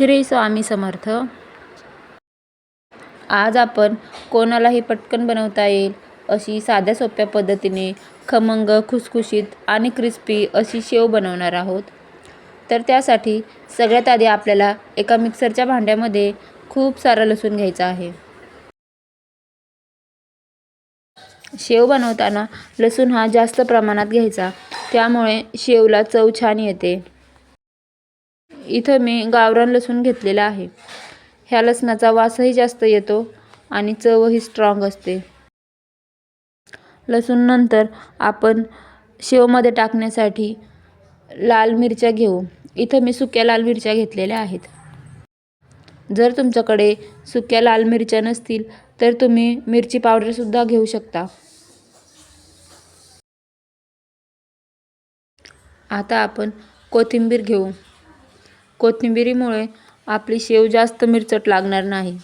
श्री स्वामी समर्थ. आज आपण कोणालाही पटकन बनवता येईल अशी साध्या सोप्या पद्धतीने खमंग खुसखुशीत आणि क्रिस्पी अशी शेव बनवणार आहोत. तर त्यासाठी सगळ्यात आधी आपल्याला एका मिक्सरच्या भांड्यामध्ये खूप सारा लसूण घ्यायचा आहे. शेव बनवताना लसूण हा जास्त प्रमाणात घ्यायचा. त्यामुळे शेवला चव छान येते. इथं मी गावरान लसूण घेतलेला आहे. ह्या लसणाचा वासही जास्त येतो आणि चवही स्ट्रॉंग असते. लसूण नंतर आपण शेवमध्ये टाकण्यासाठी लाल मिरच्या घेऊ. इथं मी सुक्या लाल मिरच्या घेतलेल्या आहेत. जर तुमच्याकडे सुक्या लाल मिरच्या नसतील तर तुम्ही मिरची पावडरसुद्धा घेऊ शकता. आता आपण कोथिंबीर घेऊ. कोथिंबिरीमुळे आपली शेव जास्त मिरचट लागणार नाही.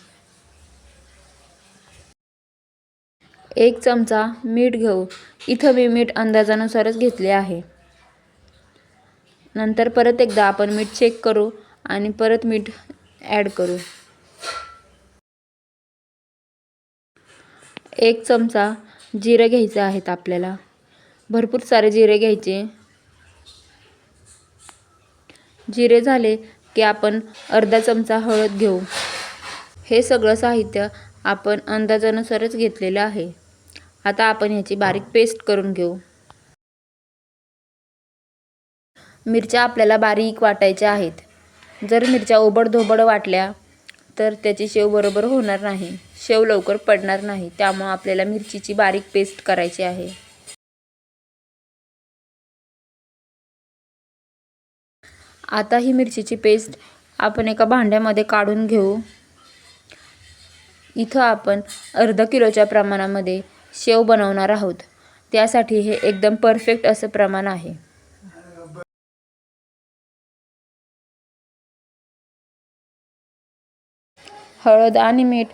एक चमचा मीठ घेऊ. इथं मी मीठ अंदाजानुसारच घेतले आहे. नंतर परत एकदा आपण मीठ चेक करू आणि परत मीठ ॲड करू. एक चमचा जिरे घ्यायचे आहेत आपल्याला. भरपूर सारे जिरे घ्यायचे. जिरे झाले की आपण अर्धा चमचा हळद घेऊ. हे सगळं साहित्य आपण अंदाजानुसारच घेतलेलं आहे. आता आपण ह्याची बारीक पेस्ट करून घेऊ. मिरच्या आपल्याला बारीक वाटायच्या आहेत. जर मिरच्या ओबडधोबड वाटल्या तर त्याची शेव बरोबर होणार नाही. शेव लवकर पडणार नाही. त्यामुळं आपल्याला मिरचीची बारीक पेस्ट करायची आहे. आता ही मिरचीची पेस्ट आपण एका भांड्यामध्ये काढून घेऊ. इथं आपण अर्धा किलोच्या प्रमाणामध्ये शेव बनवणार आहोत. त्यासाठी हे एकदम परफेक्ट असं प्रमाण आहे. हळद आणि मीठ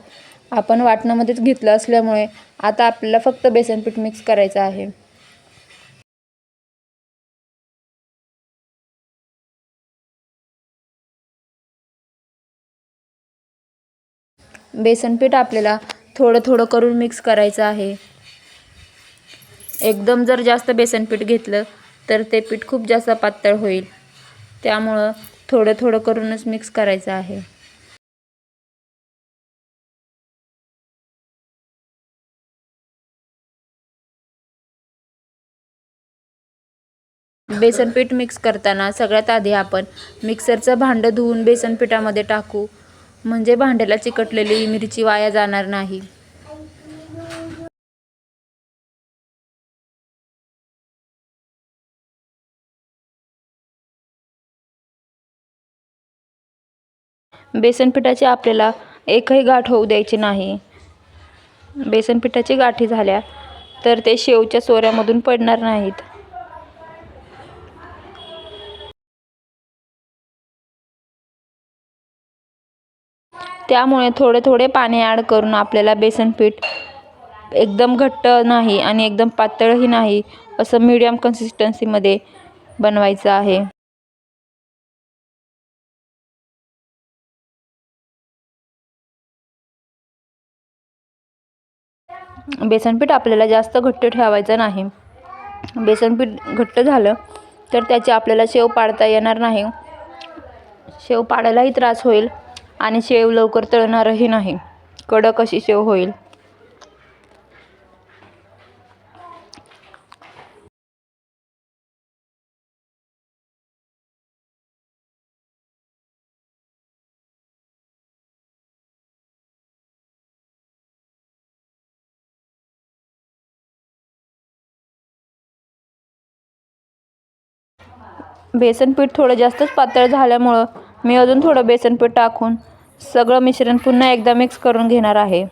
आपण वाटणामध्येच घेतलं असल्यामुळे आता आपल्याला फक्त बेसन पीठ मिक्स करायचं आहे. बेसनपीठ आपल्याला थोडं थोडं करून मिक्स करायचं आहे. एकदम जर जास्त बेसनपीठ घेतलं तर ते पीठ खूप जास्त पातळ होईल. त्यामुळं थोडं थोडं करूनच मिक्स करायचं आहे. बेसनपीठ मिक्स करताना सगळ्यात आधी आपण मिक्सरचं भांडं धुवून बेसन पिठामध्ये टाकू. म्हणजे भांड्याला चिकटलेली मिरची वाया जाणार नाही. बेसन पिठाची आपल्याला एकही गाठ होऊ द्यायची नाही. बेसन पिठाची गाठी झाल्या तर ते शेवच्या सोऱ्यामधून पडणार नाहीत. त्यामुळे थोडे थोडे पाणी ॲड करून आपल्याला बेसन पीठ एकदम घट्ट नाही आणि एकदम पातळही नाही असं मीडियम कन्सिस्टन्सीमध्ये बनवायचं आहे. बेसनपीठ आपल्याला जास्त घट्ट ठेवायचं नाही. बेसनपीठ घट्ट झालं तर त्याची आपल्याला शेव पाडता येणार नाही. शेव पाडायलाही त्रास होईल. आणि शेव लवकर तळणारही नाही. कडक अशी शेव होईल. बेसन पीठ थोडं जास्तच पातळ झाल्यामुळं मी अजून थोडं बेसन पीठ टाकून सगळं मिश्रण पुन्हा एकदा मिक्स करून घेणार आहे.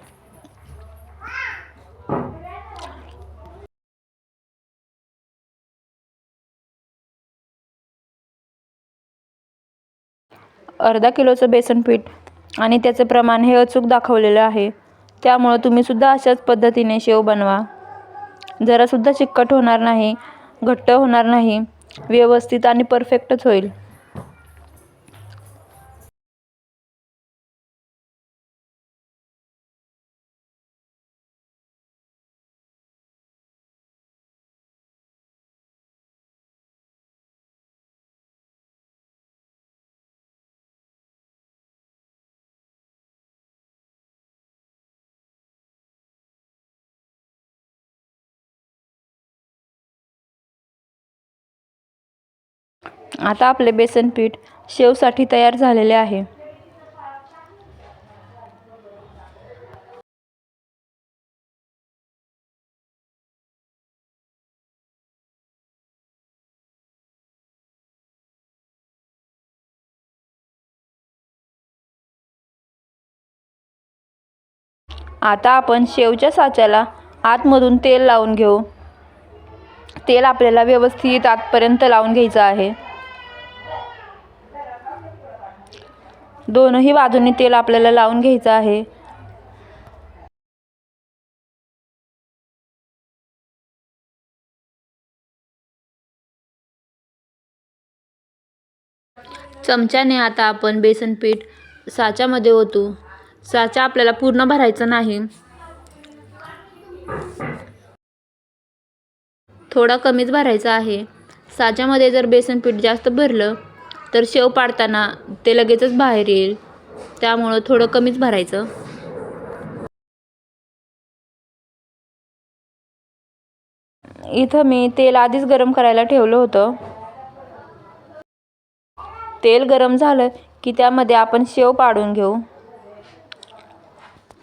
अर्धा किलोचं बेसन पीठ आणि त्याचं प्रमाण हे अचूक दाखवलेलं आहे. त्यामुळं तुम्हीसुद्धा अशाच पद्धतीने शेव बनवा. जरासुद्धा चिकट होणार नाही घट्ट होणार नाही व्यवस्थित आणि परफेक्टच होईल. आता आपले बेसन पीठ शेवसाठी तयार झालेले आहे. आता आपण शेवच्या साच्याला आतमधून तेल लावून घेऊ. तेल आपल्याला व्यवस्थित आतपर्यंत लावून घ्यायचं आहे. दोनही बाजूंनी तेल आपल्याला लावून घ्यायचं आहे. चमच्याने आता आपण बेसन पीठ साच्यामध्ये ओतू. साचा आपल्याला पूर्ण भरायचा नाही. थोडा कमीच भरायचा आहे. साच्यामध्ये जर बेसन पीठ जास्त भरलं तर शेव पाडताना ते लगेचच बाहेर येईल. त्यामुळं थोडं कमीच भरायचं. इथं मी तेल आधीच गरम करायला ठेवलं होतं. तेल गरम झालं की त्यामध्ये आपण शेव पाडून घेऊ.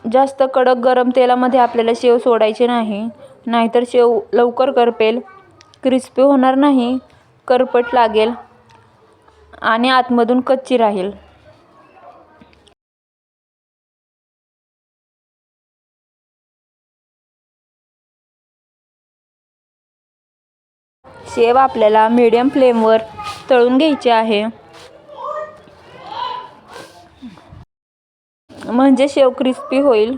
जास्त कडक गरम तेलामध्ये आपल्याला शेव सोडायचे नाही. नाहीतर शेव लवकर करपेल. क्रिस्पी होणार नाही. करपट लागेल. आणि आतमधून कच्ची राहील. शेव आपल्याला मीडियम फ्लेमवर तळून घ्यायचे आहे. म्हणजे शेव क्रिस्पी होईल.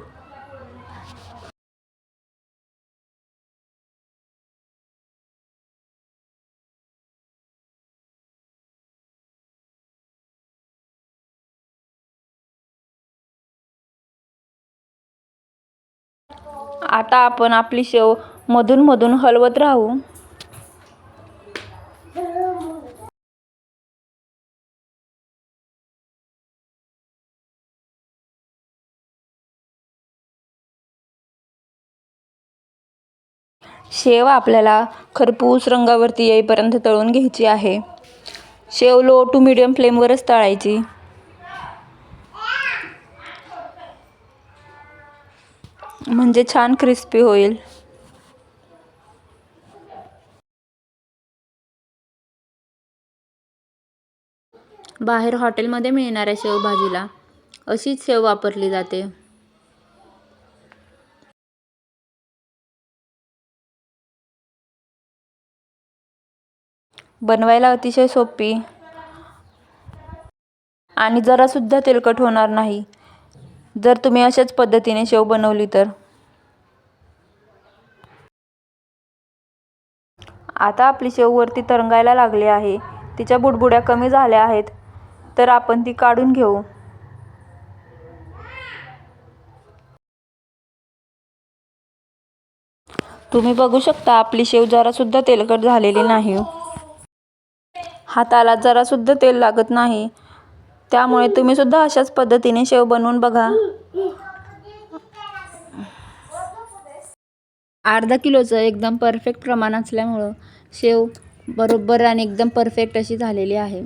आता आपण आपली शेव मधून मधून हलवत राहू. शेव आपल्याला खरपूस रंगावरती येईपर्यंत तळून घ्यायची आहे. शेव लो टू मिडियम फ्लेमवरच तळायची. म्हणजे छान क्रिस्पी होईल. बाहेर हॉटेलमध्ये मिळणाऱ्या शेवभाजीला अशीच शेव वापरली जाते. बनवायला अतिशय सोपी. आणि जरासुद्धा तेलकट होणार नाही. जर तुम्ही अशाच पद्धतीने शेव बनवली तर? आता आपली शेव वरती तरंगायला लागली आहे. तिच्या बुडबुड्या कमी झाल्या आहेत. तर आपण ती काढून घेऊ. तुम्ही बघू शकता आपली शेव जरासुद्धा तेलकट झालेली नाही. हाताला जरासुद्धा तेल लागत नाही. त्यामुळे तुम्ही सुद्धा अशाच पद्धतीने शेव बनवून बघा. अर्धा किलोचं एकदम परफेक्ट प्रमाण असल्यामुळं शेव बरोबर आणि एकदम परफेक्ट अशी झालेली आहे.